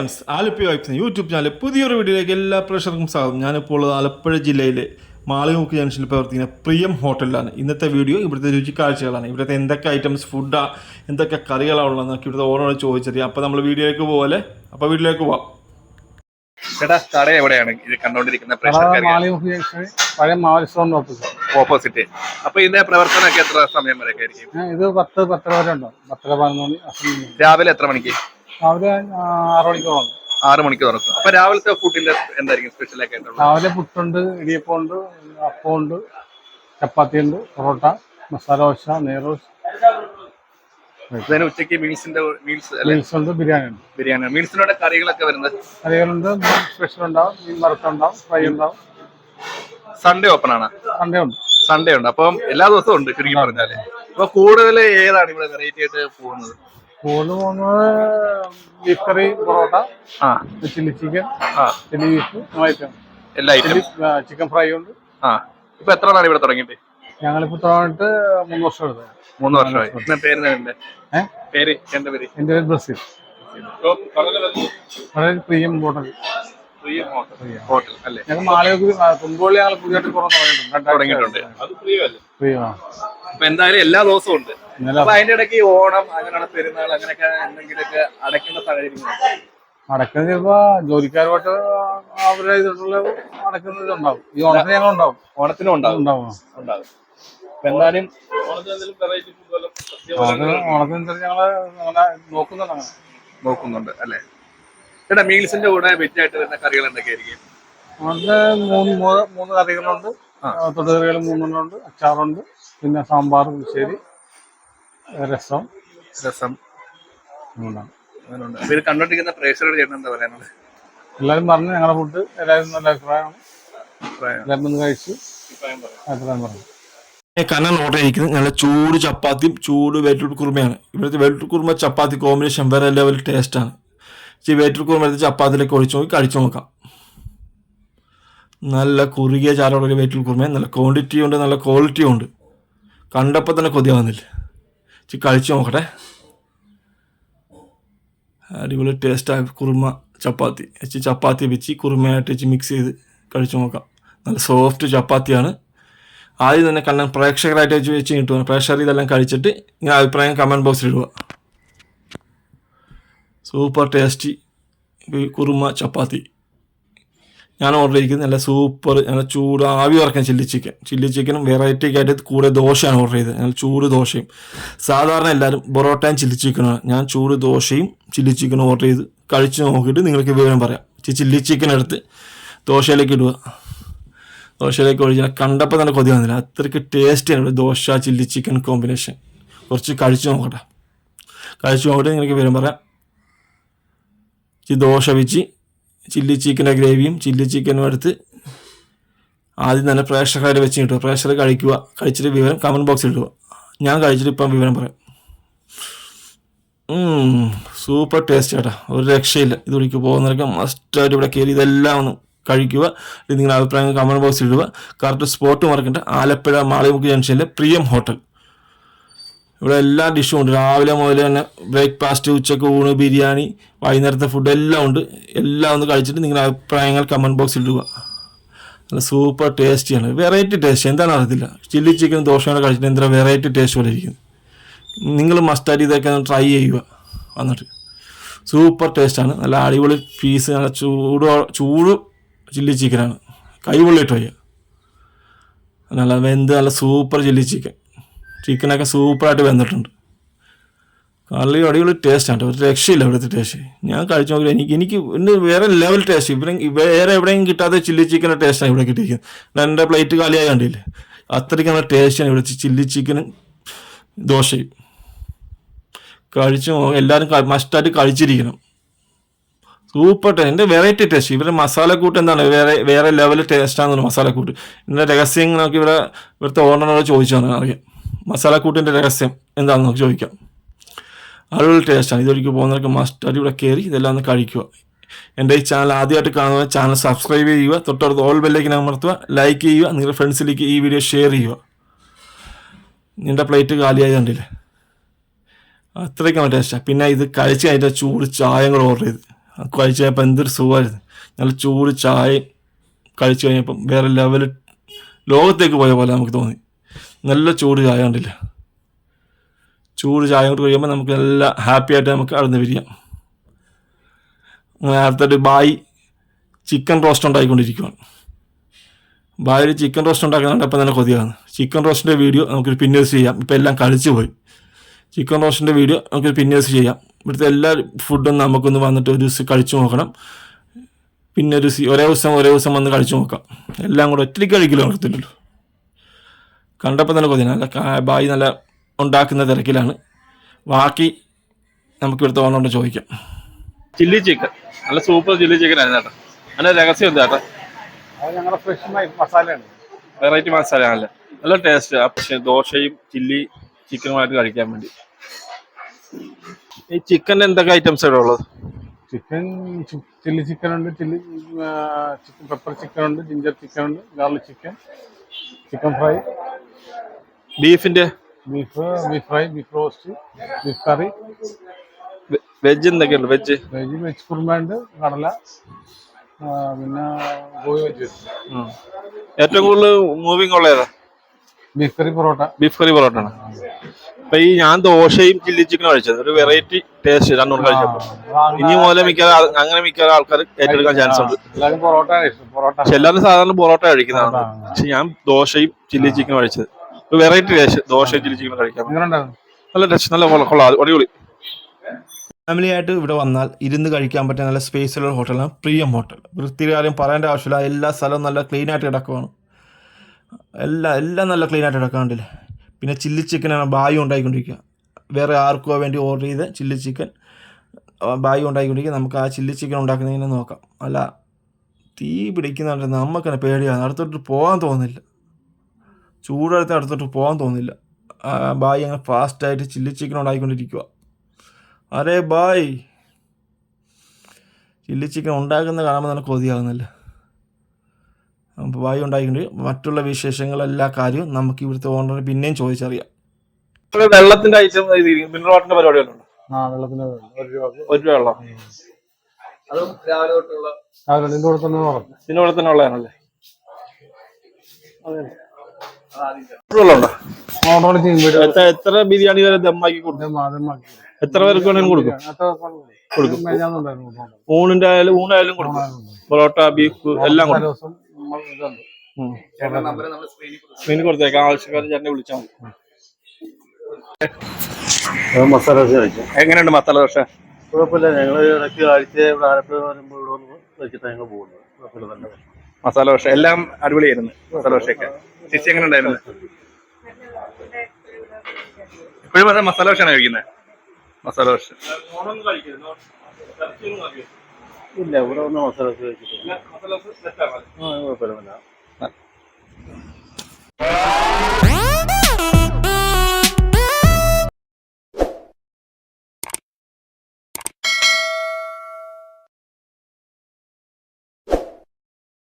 Friends Alleppey vibes YouTube channel പുതിയൊരു വീഡിയോയിലേക്ക് എല്ലാ പ്രേക്ഷകർക്കും സ്വാഗതം. ഞാനിപ്പോൾ ഉള്ളത് ആലപ്പുഴ ജില്ലയിലെ മാളികമുക്ക് ജംഗ്ഷനിൽ പ്രവർത്തിക്കുന്ന പ്രിയം ഹോട്ടലിലാണ്. ഇന്നത്തെ വീഡിയോ ഇവിടുത്തെ രുചി കാഴ്ചകളാണ്. ഇവിടുത്തെ എന്തൊക്കെ ഐറ്റംസ് ഫുഡാ എന്തൊക്കെ കറികളാണ് ഉള്ളതെന്നൊക്കെ ഇവിടുത്തെ ഓരോട് ചോദിച്ചറിയാം. അപ്പോൾ നമ്മൾ വീഡിയോയിലേക്ക് പോലെ അപ്പോൾ വീഡിയോയിലേക്ക് പോവാം. ചേട്ടാ കട എവിടെയാണ്? ഇത് കണ്ടോണ്ടിരിക്കുന്ന പഴയ മാവലിസ്റ്റോൺ ഓഫീസ് ഓപ്പോസിറ്റ് അപ്പൊ ഇതിന്റെ പ്രവർത്തനമൊക്കെ എത്ര സമയം വരെയൊക്കെ ആയിരിക്കും? ഇത് പത്ത് പത്തര വരെ ഉണ്ടോ പത്തര പതിനൊന്ന് രാവിലെ എത്ര മണിക്ക്? രാവിലെ ആറ് മണിക്ക് തുറക്കും. അപ്പൊ രാവിലത്തെ ഫുഡിന്റെ എന്തായിരിക്കും സ്പെഷ്യൽ ഒക്കെ ആയിട്ടുള്ളത്? രാവിലെ പുട്ടുണ്ട് ഇടിയപ്പം ഉണ്ട് ചപ്പാത്തി ഉണ്ട് പൊറോട്ട മസാല ദോശ നെയ്റോസ് ഉച്ചയ്ക്ക് മീൽസിന്റെ മീൽസ് മീൽസ് ഉണ്ട് ബിരിയാണി ഉണ്ട് ബിരിയാണി. മീൽസിനോടെ കറികളൊക്കെ വരുന്നത്? കറികളുണ്ട് സ്പെഷ്യൽ ഉണ്ടാവും മീൻ വറുത്തുണ്ടാവും ഫ്രൈ ഉണ്ടാവും. സൺഡേ ഓപ്പൺ ആണ്. സൺഡേ ഉണ്ട്. സൺഡേ ഉണ്ട്. അപ്പം എല്ലാ ദിവസവും ഉണ്ട് ശരിക്കും പറഞ്ഞാൽ. അപ്പൊ കൂടുതൽ ഏതാണ് ഇവിടെ വെറൈറ്റി ആയിട്ട് പോകുന്നത്? കൂടുതൽ പോകുന്നത് ബീഫ് കറി പൊറോട്ട ആ. ചില്ലി ചിക്കൻ ആ ചില്ലി ബീഫ് ഐറ്റം. എല്ലാ ഐറ്റം. ചിക്കൻ ഫ്രൈ ഉണ്ട്. ആ. ഇപ്പൊ എത്ര നാളാണ് ഇവിടെ തുടങ്ങിയിട്ട്? ഞങ്ങളിപ്പോ തുടങ്ങിട്ട് മൂന്ന് വർഷം എടുത്തത് മൂന്ന് വർഷമായി. പേര് പേര് എന്റെ പേര്. എന്റെ പേര് ബ്രസീൽ. വളരെ പ്രിയം ഹോട്ടൽ. ഹോട്ടൽ. അല്ലേ? ഞങ്ങൾ മാലയൊക്കെ തുമ്പോളി ഞങ്ങൾ പുതിയതായിട്ട് കുറവ് തുടങ്ങിയിട്ടുണ്ട്. പ്രിയമാണ്. അപ്പൊ എന്തായാലും എല്ലാ ദിവസവും ഉണ്ട്. അപ്പൊ അതിന്റെ ഇടയ്ക്ക് ഈ ഓണം അങ്ങനെയുള്ള പെരുന്നാൾ അങ്ങനെയൊക്കെ എന്തെങ്കിലുമൊക്കെ അടയ്ക്കുന്ന സാഹചര്യം അടക്കുന്നത് ചിലപ്പോ ജോലിക്കാരുമായിട്ട് അവരുടെ ഇതിട്ടുള്ള അടക്കുന്നവരുണ്ടാവും ഈ ഓണത്തിന് ഞങ്ങൾ ഉണ്ടാവും. ഓണത്തിനും ഉണ്ടാവും. ഉണ്ടാവും. എന്തായാലും ഓണത്തിന് ഞങ്ങൾ നോക്കുന്നുണ്ട് നോക്കുന്നുണ്ട് അല്ലേ? ചേട്ടാ മീൽസിന്റെ കൂടെ വെറ്റായിട്ട് വരുന്ന കറികൾ എന്തൊക്കെയായിരിക്കും? ഓണത്തിന് മൂന്ന് മൂന്ന് മൂന്ന് കറികളുണ്ട്. തൊടുകറികൾ മൂന്നെണ്ണമുണ്ട് അച്ചാറുണ്ട് പിന്നെ സാമ്പാർ പുളിശ്ശേരി രസം. രസം. കണ്ടോണ്ടിരിക്കുന്ന പ്രേക്ഷകരോട് ചേട്ടൻ എന്താ പറയാനുള്ളത് എല്ലാവരും പറഞ്ഞു ഞങ്ങളുടെ ഫുഡ് എല്ലാവരും നല്ല അഭിപ്രായമാണ്. അഭിപ്രായം? എല്ലാവരും ഒന്ന് കഴിച്ചു അഭിപ്രായം പറഞ്ഞു കണ്ണൻ ഓർഡർ ചെയ്തിരിക്കുന്നത് നല്ല ചൂട് ചപ്പാത്തിയും ചൂട് വേറ്റൂർ കുറുമയാണ്. ഇവിടുത്തെ വേറ്റൂർ കുറുമ ചപ്പാത്തി കോമ്പിനേഷൻ വേറെ ലെവൽ ടേസ്റ്റാണ് ഈ വേറ്റൂർ കുറുമ എടുത്ത് ചപ്പാത്തിയിലേക്ക് ഒഴിച്ചു നോക്കി കഴിച്ചു നോക്കാം. നല്ല കുറുകിയ ചാരോടെ വേറ്റൂർ കുറുമ നല്ല ക്വാണ്ടിറ്റി ഉണ്ട് നല്ല ക്വാളിറ്റി ഉണ്ട്. കണ്ടപ്പോൾ തന്നെ കൊതിയാവുന്നില്ല. കഴിച്ചു നോക്കട്ടെ അടിപൊളി ടേസ്റ്റായ കുറുമ ചപ്പാത്തി. വെച്ച് ചപ്പാത്തി വെച്ച് കുറുമയായിട്ട് വെച്ച് മിക്സ് ചെയ്ത് കഴിച്ചു നോക്കാം. നല്ല സോഫ്റ്റ് ചപ്പാത്തിയാണ്. ആദ്യം തന്നെ കണ്ണൻ പ്രേക്ഷകരായിട്ട് വെച്ച് വെച്ച് കിട്ടുവാണ് പ്രേക്ഷകർ ഇതെല്ലാം കഴിച്ചിട്ട് ഇങ്ങനെ അഭിപ്രായം കമന്റ് ബോക്സിൽ ഇടുക. Super tasty kurma chapati. ഞാൻ ഓർഡർ ചെയ്തിരിക്കുന്നത് നല്ല സൂപ്പർ നല്ല ചൂട് ആവി വറക്കാൻ ചില്ലി ചിക്കൻ. ചില്ലി ചിക്കനും വെറൈറ്റി ആയിട്ട് കൂടെ ദോശയാണ് ഓർഡർ ചെയ്തത്. ഞാൻ ചൂട് ദോശയും. സാധാരണ എല്ലാവരും പൊറോട്ടയും ചില്ലി ചിക്കനാണ് ഞാൻ ചൂട് ദോശയും ചില്ലി ചിക്കനും ഓർഡർ ചെയ്ത് കഴിച്ച് നോക്കിയിട്ട് നിങ്ങൾക്ക് വിവരം പറയാം. ചില്ലി ചിക്കൻ എടുത്ത് ദോശയിലേക്ക് ഇടുക. ദോശയിലേക്ക് ഒഴിച്ചാൽ കണ്ടപ്പോൾ തന്നെ കൊതി വന്നില്ല. അത്രയ്ക്ക് ടേസ്റ്റിയാണ് ദോശ ചില്ലി ചിക്കൻ കോമ്പിനേഷൻ കുറച്ച് കഴിച്ചു നോക്കട്ടെ. കഴിച്ചു നോക്കിയിട്ട് നിങ്ങൾക്ക് വിവരം പറയാം. ഈ ദോശ വെച്ച് ചില്ലി ചിക്കന്റെ ഗ്രേവിയും ചില്ലി ചിക്കനും എടുത്ത് ആദ്യം തന്നെ പ്രേക്ഷകരെ വെച്ച് കിട്ടുക പ്രേക്ഷകർ കഴിക്കുക. കഴിച്ചിട്ട് വിവരം കമന്റ് ബോക്സിൽ ഇടുക. ഞാൻ കഴിച്ചിട്ട് ഇപ്പം വിവരം പറയാം. സൂപ്പർ ടേസ്റ്റ് ചേട്ടാ ഒരു രക്ഷയില്ല. ഇത് വിളിക്ക് പോകുന്നവരൊക്കെ മസ്റ്റായിട്ട് ഇവിടെ കയറി ഇതെല്ലാം ഒന്ന് കഴിക്കുക. നിങ്ങളുടെ അഭിപ്രായങ്ങൾ കമന്റ് ബോക്സിൽ ഇടുക. കറക്റ്റ് സ്പോട്ട് മറക്കണ്ട. ആലപ്പുഴ മാളിമുക്ക് ജംഗ്ഷനിലെ പ്രിയം ഹോട്ടൽ ഇവിടെ എല്ലാ ഡിഷും ഉണ്ട്. രാവിലെ മുതൽ തന്നെ ബ്രേക്ക്ഫാസ്റ്റ് ഉച്ചയ്ക്ക് ഊണ് ബിരിയാണി വൈകുന്നേരത്തെ ഫുഡ് എല്ലാം ഉണ്ട്. എല്ലാം ഒന്ന് കഴിച്ചിട്ട് നിങ്ങളുടെ അഭിപ്രായങ്ങൾ കമന്റ് ബോക്സിൽ ഇടുക. നല്ല സൂപ്പർ ടേസ്റ്റിയാണ് വെറൈറ്റി ടേസ്റ്റ് എന്താണ് അറിയത്തില്ല. ചില്ലി ചിക്കൻ ദോശയോടെ കഴിച്ചിട്ട് എന്താ വെറൈറ്റി ടേസ്റ്റ് പോലെ ഇരിക്കുന്നത് നിങ്ങൾ മസ്റ്റായിട്ട് ഇതൊക്കെ ട്രൈ ചെയ്യുക. വന്നിട്ട്. സൂപ്പർ ടേസ്റ്റാണ് നല്ല അടിപൊളി പീസ് നല്ല ചൂട് ചൂട് ചില്ലി ചിക്കനാണ് കൈ പൊള്ളിയിട്ട് വയ്യ നല്ല വെന്ത് നല്ല സൂപ്പർ ചില്ലി ചിക്കൻ ചിക്കനൊക്കെ സൂപ്പറായിട്ട് വെന്തിട്ടുണ്ട്. കള്ളി അടിപൊളി ടേസ്റ്റാണ് ഒരു രക്ഷയില്ല ഇവിടുത്തെ ടേസ്റ്റ് ഞാൻ കഴിച്ചു നോക്കി എനിക്ക് എനിക്ക് ഇന്ന് വേറെ ലെവൽ ടേസ്റ്റ് ഇവിടെ വേറെ എവിടെയും കിട്ടാത്ത ചില്ലി ചിക്കന്റെ ടേസ്റ്റാണ് ഇവിടെ കിട്ടിയിരിക്കുന്നത്. എന്റെ പ്ലേറ്റ് കാലിയായി കണ്ടില്ലേ. അത്രയ്ക്ക് നല്ല ടേസ്റ്റാണ് ഇവിടുത്തെ ചില്ലി ചിക്കനും ദോശയും. കഴിച്ചു എല്ലാവരും മസ്റ്റായിട്ട് കഴിച്ചിരിക്കണം. സൂപ്പർ ടേസ്റ്റ് എന്റെ വെറൈറ്റി ടേസ്റ്റ് ഇവരുടെ മസാലക്കൂട്ട് എന്താണ്? വേറെ വേറെ ലെവൽ ടേസ്റ്റാണെന്ന് മസാലക്കൂട്ട്. എന്റെ രഹസ്യം നോക്കി ഇവിടെ ഇവിടുത്തെ ഓണറിനോട് ചോദിച്ചാണ് അറിയാം. മസാലക്കൂട്ടിന്റെ രഹസ്യം എന്താണെന്ന് നമുക്ക് ചോദിക്കാം അടിപൊളി ടേസ്റ്റാണ് ഇതൊരിക്കൽ പോകുന്നവർക്ക് മസ്റ്റ് അടിപൊളി കയറി ഇതെല്ലാം ഒന്ന് കഴിക്കുക. എന്റെ ഈ ചാനൽ ആദ്യമായിട്ട് കാണുന്ന ചാനൽ സബ്സ്ക്രൈബ് ചെയ്യുക. തൊട്ടടുത്ത് ഓൾ ബെല്ലേക്ക് അമർത്തുക. ലൈക്ക് ചെയ്യുക. നിങ്ങളുടെ ഫ്രണ്ട്സിലേക്ക് ഈ വീഡിയോ ഷെയർ ചെയ്യുക. നിന്റെ പ്ലേറ്റ് കാലിയായി കണ്ടില്ലേ? അത്രയ്ക്കും ടേസ്റ്റാണ് പിന്നെ ഇത് കഴിച്ച് കഴിഞ്ഞാൽ ചൂട് ചായയും കൂടെ ഓർഡർ ചെയ്ത്. കഴിച്ച് കഴിഞ്ഞപ്പോൾ എന്തൊരു സുഖമായിരുന്നു. നല്ല ചൂട് ചായ കഴിച്ചു കഴിഞ്ഞപ്പം വേറെ ലെവൽ ലോകത്തേക്ക് പോയ പോലെ നമുക്ക് തോന്നി. നല്ല ചൂട് ചായ കണ്ടില്ല? ചൂട് ചായ കൊണ്ട് കഴിയുമ്പോൾ നമുക്ക് നല്ല ഹാപ്പി ആയിട്ട് നമുക്ക് അവിടെ നിന്ന് അങ്ങനെ നേരത്തെ ബായി ചിക്കൻ റോസ്റ്റ് ഉണ്ടാക്കിക്കൊണ്ടിരിക്കുകയാണ് ബായിൽ ചിക്കൻ റോസ്റ്റ് ഉണ്ടാക്കുന്നുണ്ടപ്പോൾ തന്നെ കൊതിയാണ് ചിക്കൻ റോസ്റ്റിന്റെ വീഡിയോ നമുക്കൊരു പിന്നേഴ്സ് ചെയ്യാം. ഇപ്പം എല്ലാം കഴിച്ചു പോയി. ചിക്കൻ റോസ്റ്റിന്റെ വീഡിയോ നമുക്കൊരു പിന്നേഴ്സ് ചെയ്യാം. ഇവിടുത്തെ എല്ലാ ഫുഡും നമുക്കൊന്ന് വന്നിട്ട് ഒരു ദിവസം കഴിച്ചു നോക്കണം. പിന്നെ ഒരു ഒരേ ദിവസം ഒരേ ദിവസം വന്ന് കഴിച്ചു നോക്കാം. എല്ലാം കൂടെ ഒറ്റയ്ക്ക് കഴിക്കില്ല നടത്തില്ലല്ലോ കണ്ടപ്പോൾ തന്നെ കൊതി നല്ല ബായി നല്ല ഉണ്ടാക്കുന്ന തിരക്കിലാണ്. ബാക്കി നമുക്ക് ഇവിടുത്തെ ഓണോണ്ട് ചോദിക്കാം. Chilli chicken. നല്ല സൂപ്പർ ചില്ലി ചിക്കൻ ആയിരുന്നു ചേട്ടാ നല്ല രഹസ്യം എന്താ ചേട്ടാ അത് ഞങ്ങളുടെ ഫ്രഷ് മസാലയാണ്. വെറൈറ്റി മസാല നല്ല നല്ല ടേസ്റ്റ് പക്ഷേ ദോശയും ചില്ലി ചിക്കനുമായിട്ട് കഴിക്കാൻ വേണ്ടി. ഈ ചിക്കൻ എന്തൊക്കെ ഐറ്റംസ് ഇവിടെ ഉള്ളത്? ചിക്കൻ ചില്ലി ചിക്കൻ ഉണ്ട് ചില്ലി ചിക്കൻ പെപ്പർ ചിക്കൻ ഉണ്ട് ജിഞ്ചർ ചിക്കൻ ഉണ്ട് ഗാർലിക് ചിക്കൻ ചിക്കൻ ഫ്രൈ ബീഫിന്റെ beef beef fry beef roast beef കറി. വെജ് എന്തൊക്കെയുണ്ട്? വെജ്? വെജ് വെജ് കുറുമുണ്ട് കടല പിന്നെ ഗോയി വെജ് ഏറ്റവും കൂടുതൽ മൂവിങ് ഉള്ള ഏതാ? Beef curry parotta. Beef curry parotta ആണ്. അപ്പൊ ഈ ഞാൻ ദോശയും ചില്ലി ചിക്കനും കഴിച്ചത്. ഒരു വെറൈറ്റി ടേസ്റ്റ് രണ്ടും കഴിച്ചപ്പോൾ ഇനി മുതലേ മിക്ക അങ്ങനെ മിക്ക ആൾക്കാർ ഏറ്റെടുക്കാൻ ചാൻസ് ഉണ്ട്. എല്ലാവരും പൊറോട്ട എല്ലാവരും സാധാരണ പൊറോട്ട കഴിക്കുന്നതാണ്. പക്ഷെ ഞാൻ ദോശയും ചില്ലി ചിക്കനും കഴിച്ചത്. ഒരു variety dosa dosa chilli chicken കഴിക്കാം. നല്ല ടേസ്റ്റ് നല്ല കൊള്ളാം കൊള്ളാം. അടിപൊളി. ഫാമിലി ആയിട്ട് ഇവിടെ വന്നാൽ ഇരുന്ന് കഴിക്കാൻ പറ്റിയ നല്ല സ്പേസിലുള്ള ഹോട്ടലാണ് പ്രിയം ഹോട്ടൽ വൃത്തിയുടെ കാര്യം പറയേണ്ട ആവശ്യമില്ല. എല്ലാ സ്ഥലവും നല്ല ക്ലീൻ ആയിട്ട് കിടക്കുവാണ്. എല്ലാം എല്ലാം നല്ല ക്ലീൻ ആയിട്ട് കിടക്കാണ്ടില്ലേ പിന്നെ ചില്ലി ചിക്കനാണ് ബായി ഉണ്ടായിക്കൊണ്ടിരിക്കുക. വേറെ ആർക്കോ വേണ്ടി ഓർഡർ ചെയ്ത് ചില്ലി ചിക്കൻ ബായി ഉണ്ടായിക്കൊണ്ടിരിക്കുക. നമുക്ക് ആ ചില്ലി ചിക്കൻ ഉണ്ടാക്കുന്നതിനെ നോക്കാം. അല്ല തീ പിടിക്കുന്നുണ്ട് നമുക്ക് തന്നെ പേടിയാണ് അടുത്തോട്ട് പോകാൻ തോന്നുന്നില്ല. ചൂടെടുത്ത് അടുത്തോട്ട് പോകാൻ തോന്നുന്നില്ല ബായ് അങ്ങനെ ഫാസ്റ്റായിട്ട് ചില്ലി ചിക്കൻ ഉണ്ടാക്കിക്കൊണ്ടിരിക്കുക അരേ ബായ് ചില്ലി ചിക്കൻ ഉണ്ടാക്കുന്ന കാണുമ്പോൾ നല്ല കൊതിയാകുന്നില്ല അപ്പോൾ ബായ് ഉണ്ടാക്കിക്കൊണ്ട് മറ്റുള്ള വിശേഷങ്ങൾ എല്ലാ കാര്യവും നമുക്ക് ഇവിടുത്തെ ഓണറിന് പിന്നെയും ചോദിച്ചറിയാം. വെള്ളത്തിന്റെ ഐറ്റം മിനറൽ വാട്ടറിന്റെ പരിപാടി ആ വെള്ളത്തിന്റെ ഒരു രൂപ. ഒരു രൂപ വെള്ളം രാവിലെ ഇതിന്റെ കൂടെ തന്നെ പറഞ്ഞു ഇതിന്റെ ഇവിടെ തന്നെ ഉള്ളതാണല്ലേ? എത്ര ബിരിയാണി വരെ ദമ്മാക്കി കൊടുക്കും? എത്ര പേർക്ക് വേണമെങ്കിലും കൊടുക്കും? കൊടുക്കും. ഊണിന്റെ ആയാലും ഊണായാലും കൊടുക്കും. പൊറോട്ട ബീഫ് എല്ലാം കൊടുക്കും. സ്ക്രീനിൽ കൊടുത്തേക്കാം. ആവശ്യക്കാർ ചേട്ടനെ വിളിച്ചാൽ മതി. മസാല ദോശ എങ്ങനെയുണ്ട് മസാല ദോശ? കുഴപ്പമില്ല. ഞങ്ങൾ ഇടയ്ക്ക് ആഴ്ച ഇവിടെ ആലപ്പുഴ വരുമ്പോൾ ഇവിടെ വന്ന് ഞങ്ങൾ പോകുന്നത്. കുഴപ്പമില്ല നല്ലത് മസാല ദോശ. എല്ലാം അടിപൊളിയായിരുന്നു മസാല ദോശയൊക്കെ. ചേച്ചി എങ്ങനെ ഉണ്ടായിരുന്നു? ഇപ്പോഴും പറഞ്ഞ മസാല ദോശയാണ് കഴിക്കുന്നത് മസാല ദോശ. ഇല്ല ഇവിടെ ഒന്ന് മസാല ദോശ കഴിച്ചിട്ടില്ല. കുഴപ്പമില്ല